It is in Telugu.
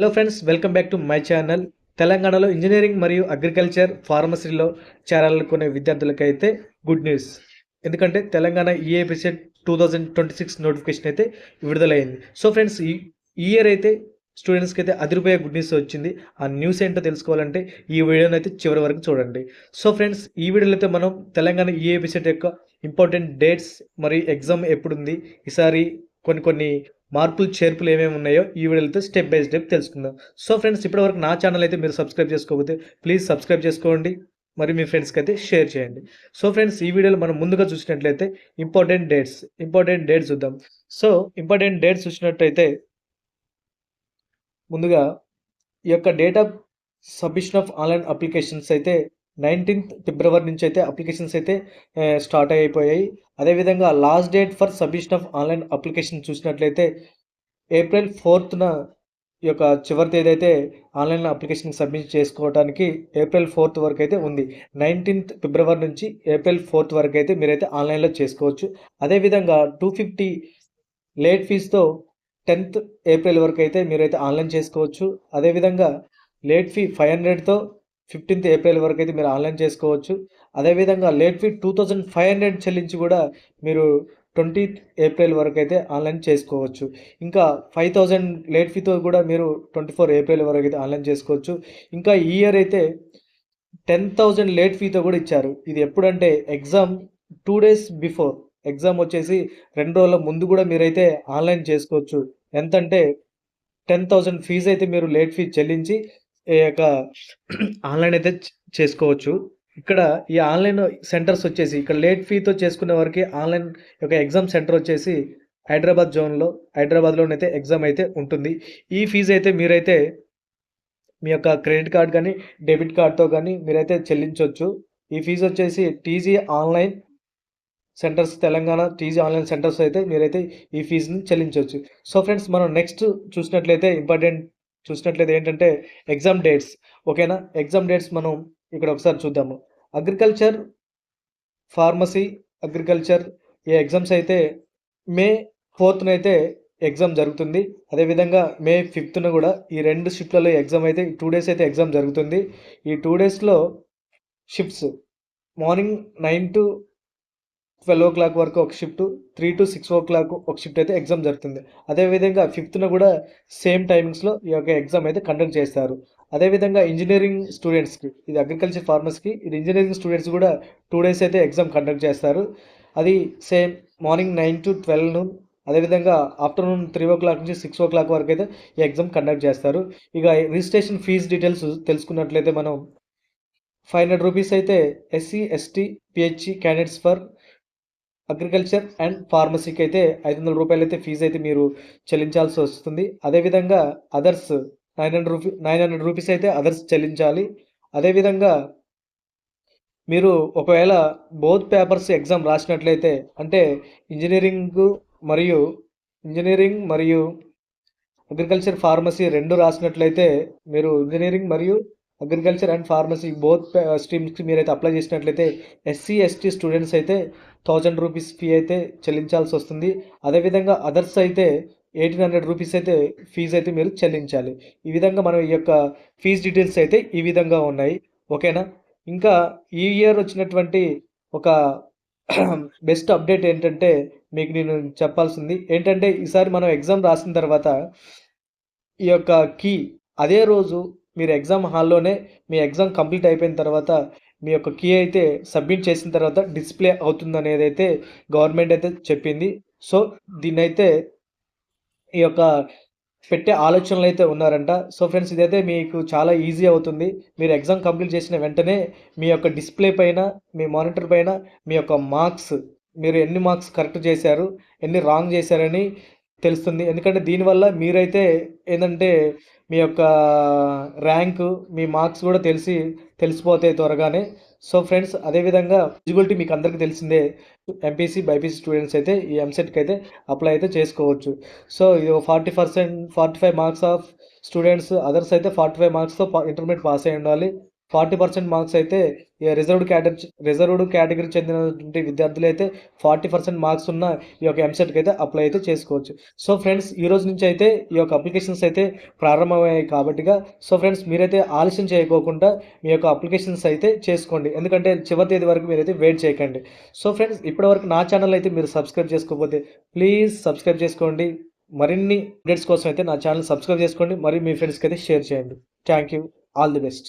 Hello friends welcome back to my channel తెలంగాణలో ఇంజనీరింగ్ మరియు అగ్రికల్చర్ ఫార్మసీలో చేరాలనుకునే విద్యార్థులకైతే గుడ్ న్యూస్ ఎందుకంటే Telangana EAPCET two thousand twenty six notification అయితే విడుదలైంది. సో ఫ్రెండ్స్ ఈ ఇయర్ అయితే స్టూడెంట్స్కి అయితే అదిరిపోయే గుడ్ న్యూస్ వచ్చింది. ఆ న్యూస్ ఏంటో తెలుసుకోవాలంటే ఈ వీడియోని అయితే చివరి వరకు చూడండి. సో ఫ్రెండ్స్ ఈ వీడియోలో అయితే మనం తెలంగాణ ఈఏపీసెట్ యొక్క ఇంపార్టెంట్ డేట్స్ మరియు ఎగ్జామ్ ఎప్పుడుంది. ఈసారి కొన్ని కొన్ని మార్పులు చేర్పులు ఏమేమి ఉన్నాయో ఈ వీడియోలతో స్టెప్ బై స్టెప్ తెలుసుకుందాం. సో ఫ్రెండ్స్ ఇప్పటివరకు నా ఛానల్ అయితే మీరు సబ్స్క్రైబ్ చేసుకోకపోతే ప్లీజ్ సబ్స్క్రైబ్ చేసుకోండి. మరి మీ ఫ్రెండ్స్కి అయితే షేర్ చేయండి. సో ఫ్రెండ్స్ ఈ వీడియోలో మనం ముందుగా చూసినట్లయితే ఇంపార్టెంట్ డేట్స్ ఇంపార్టెంట్ డేట్స్ చూద్దాం. సో ఇంపార్టెంట్ డేట్స్ చూసినట్టయితే ముందుగా ఈ యొక్క date of submission of online applications అయితే నైన్టీన్త్ ఫిబ్రవరి నుంచి అయితే అప్లికేషన్స్ అయితే స్టార్ట్ అయిపోయాయి. అదేవిధంగా last date for submission of online application చూసినట్లయితే ఏప్రిల్ ఫోర్త్న ఈ యొక్క చివరి తేదీ అయితే ఆన్లైన్ అప్లికేషన్ సబ్మిట్ చేసుకోవడానికి ఏప్రిల్ ఫోర్త్ వరకు అయితే ఉంది. నైన్టీన్త్ ఫిబ్రవరి నుంచి ఏప్రిల్ ఫోర్త్ వరకు అయితే మీరైతే ఆన్లైన్లో చేసుకోవచ్చు. అదేవిధంగా టూ ఫిఫ్టీ లేట్ ఫీజుతో టెన్త్ ఏప్రిల్ వరకు అయితే మీరైతే ఆన్లైన్ చేసుకోవచ్చు. అదేవిధంగా లేట్ ఫీ ఫైవ్ హండ్రెడ్తో ఫిఫ్టీన్త్ ఏప్రిల్ వరకు అయితే మీరు ఆన్లైన్ చేసుకోవచ్చు. అదేవిధంగా late fee two thousand five hundred చెల్లించి కూడా మీరు ట్వంటీ ఏప్రిల్ వరకు అయితే ఆన్లైన్ చేసుకోవచ్చు. ఇంకా ఫైవ్ థౌజండ్ లేట్ ఫీతో కూడా మీరు ట్వంటీ ఫోర్ ఏప్రిల్ వరకు అయితే ఆన్లైన్ చేసుకోవచ్చు. ఇంకా ఈ ఇయర్ అయితే టెన్ థౌజండ్ లేట్ ఫీతో కూడా ఇచ్చారు. ఇది ఎప్పుడంటే exam two days before. Exam వచ్చేసి రెండు రోజుల ముందు కూడా మీరైతే ఆన్లైన్ చేసుకోవచ్చు. ఎంతంటే టెన్ థౌజండ్ ఫీజు అయితే మీరు లేట్ ఫీ చెల్లించి ఈ యొక్క ఆన్లైన్ అయితే చేసుకోవచ్చు. ఇక్కడ ఈ ఆన్లైన్ సెంటర్స్ వచ్చేసి ఇక్కడ లేట్ ఫీతో చేసుకునే వారికి ఆన్లైన్ యొక్క ఎగ్జామ్ సెంటర్ వచ్చేసి హైదరాబాద్ జోన్లో హైదరాబాద్లోనైతే ఎగ్జామ్ అయితే ఉంటుంది. ఈ ఫీజు అయితే మీరైతే మీ యొక్క క్రెడిట్ కార్డ్ కానీ డెబిట్ కార్డ్తో కానీ మీరైతే చెల్లించవచ్చు ఈ ఫీజు వచ్చేసి TG online centers Telangana TG online centers అయితే మీరైతే ఈ ఫీజుని చెల్లించవచ్చు సో ఫ్రెండ్స్ మనం నెక్స్ట్ చూసినట్లయితే ఇంపార్టెంట్ చూసినట్లయితే ఏంటంటే ఎగ్జామ్ డేట్స్ ఓకేనా? ఎగ్జామ్ డేట్స్ మనం ఇక్కడ ఒకసారి చూద్దాము. అగ్రికల్చర్ ఫార్మసీ అగ్రికల్చర్ ఈ ఎగ్జామ్స్ అయితే మే ఫోర్త్న అయితే ఎగ్జామ్ జరుగుతుంది. అదేవిధంగా మే ఫిఫ్త్న కూడా ఈ రెండు షిఫ్ట్లలో ఎగ్జామ్ అయితే టూ డేస్ అయితే ఎగ్జామ్ జరుగుతుంది. ఈ టూ డేస్లో shifts morning nine to twelve o'clock వరకు ఒక shift three to six o'clock ఒక షిఫ్ట్ అయితే ఎగ్జామ్ జరుగుతుంది. అదేవిధంగా ఫిఫ్త్న కూడా సేమ్ టైమింగ్స్లో ఈ యొక్క ఎగ్జామ్ అయితే కండక్ట్ చేస్తారు. అదేవిధంగా ఇంజనీరింగ్ స్టూడెంట్స్కి ఇది అగ్రికల్చర్ ఫార్మర్స్కి ఇది ఇంజనీరింగ్ స్టూడెంట్స్ కూడా టూ డేస్ అయితే ఎగ్జామ్ కండక్ట్ చేస్తారు. అది same morning nine to twelve noon అదేవిధంగా ఆఫ్టర్నూన్ త్రీ ఓ క్లాక్ నుంచి సిక్స్ ఓ క్లాక్ వరకు అయితే ఈ ఎగ్జామ్ కండక్ట్ చేస్తారు. ఇక రిజిస్ట్రేషన్ ఫీజ్ డీటెయిల్స్ తెలుసుకున్నట్లయితే మనం ఫైవ్ హండ్రెడ్ రూపీస్ అయితే SC ST PHC candidates for agriculture and ఫార్మసీకి అయితే ఐదు వందల రూపాయలు అయితే ఫీజు అయితే మీరు చెల్లించాల్సి వస్తుంది. అదేవిధంగా others nine hundred rupee nine hundred rupees అయితే అదర్స్ చెల్లించాలి. అదేవిధంగా మీరు ఒకవేళ బోత్ పేపర్స్ ఎగ్జామ్ రాసినట్లయితే అంటే ఇంజనీరింగ్ మరియు ఇంజనీరింగ్ మరియు అగ్రికల్చర్ ఫార్మసీ రెండు రాసినట్లయితే మీరు ఇంజనీరింగ్ మరియు అగ్రికల్చర్ అండ్ ఫార్మసీ బోత్ స్ట్రీమ్స్కి మీరైతే అప్లై చేసినట్లయితే ఎస్సీ ఎస్టీ స్టూడెంట్స్ అయితే థౌజండ్ రూపీస్ ఫీ అయితే చెల్లించాల్సి వస్తుంది. అదేవిధంగా అదర్స్ అయితే ఎయిటీన్ హండ్రెడ్ రూపీస్ అయితే ఫీజు అయితే మీరు చెల్లించాలి. ఈ విధంగా మనం ఈ యొక్క ఫీజ్ డీటెయిల్స్ అయితే ఈ విధంగా ఉన్నాయి. ఓకేనా ఇంకా ఈ ఇయర్ వచ్చినటువంటి ఒక బెస్ట్ అప్డేట్ ఏంటంటే మీకు నేను చెప్పాల్సింది ఏంటంటే ఈసారి మనం ఎగ్జామ్ రాసిన తర్వాత ఈ యొక్క కీ అదే రోజు మీరు ఎగ్జామ్ హాల్లోనే మీ ఎగ్జామ్ కంప్లీట్ అయిపోయిన తర్వాత మీ యొక్క కీ అయితే సబ్మిట్ చేసిన తర్వాత డిస్ప్లే అవుతుంది అనేది అయితే గవర్నమెంట్ అయితే చెప్పింది. సో దీన్ని అయితే ఈ యొక్క పెట్టే ఆలోచనలు అయితే ఉన్నారంట. సో ఫ్రెండ్స్ ఇదైతే మీకు చాలా ఈజీ అవుతుంది. మీరు ఎగ్జామ్ కంప్లీట్ చేసిన వెంటనే మీ యొక్క డిస్ప్లే పైన మీ మానిటర్ పైన మీ యొక్క మార్క్స్ మీరు ఎన్ని మార్క్స్ కరెక్ట్ చేశారు ఎన్ని రాంగ్ చేశారని తెలుస్తుంది. ఎందుకంటే దీనివల్ల మీరైతే ఏంటంటే మీ యొక్క ర్యాంకు మీ మార్క్స్ కూడా తెలిసి తెలిసిపోతాయి త్వరగానే. సో ఫ్రెండ్స్ అదేవిధంగా ఎలిజిబిలిటీ మీకు అందరికీ తెలిసిందే. ఎంపీసీ బైపీసీ స్టూడెంట్స్ అయితే ఈ ఎంసెట్కి అయితే అప్లై అయితే చేసుకోవచ్చు. సో ఇది forty percent forty five marks of students others అయితే ఫార్టీ ఫైవ్ మార్క్స్తో ఇంటర్మీడియట్ పాస్ అయి ఉండాలి. ఫార్టీ పర్సెంట్ మార్క్స్ అయితే రిజర్వ్డ్ కేటగిరీ రిజర్వ్డ్ కేటగిరీ చెందినటువంటి విద్యార్థులు అయితే ఫార్టీ పర్సెంట్ మార్క్స్ ఉన్న ఈ యొక్క ఎంసెట్కి అయితే అప్లై అయితే చేసుకోవచ్చు. సో ఫ్రెండ్స్ ఈ రోజు నుంచి అయితే ఈ యొక్క అప్లికేషన్స్ అయితే ప్రారంభమయ్యాయి కాబట్టిగా సో ఫ్రెండ్స్ మీరైతే ఆలస్యం చేయకోకుండా మీ యొక్క అప్లికేషన్స్ అయితే చేసుకోండి. ఎందుకంటే చివరి తేదీ వరకు మీరైతే వెయిట్ చేయకండి. సో ఫ్రెండ్స్ ఇప్పటివరకు నా ఛానల్ అయితే మీరు సబ్స్క్రైబ్ చేసుకోకపోతే ప్లీజ్ సబ్స్క్రైబ్ చేసుకోండి. మరిన్ని అప్డేట్స్ కోసం అయితే నా ఛానల్ సబ్స్క్రైబ్ చేసుకోండి. మరి మీ ఫ్రెండ్స్కి అయితే షేర్ చేయండి. Thank you all the best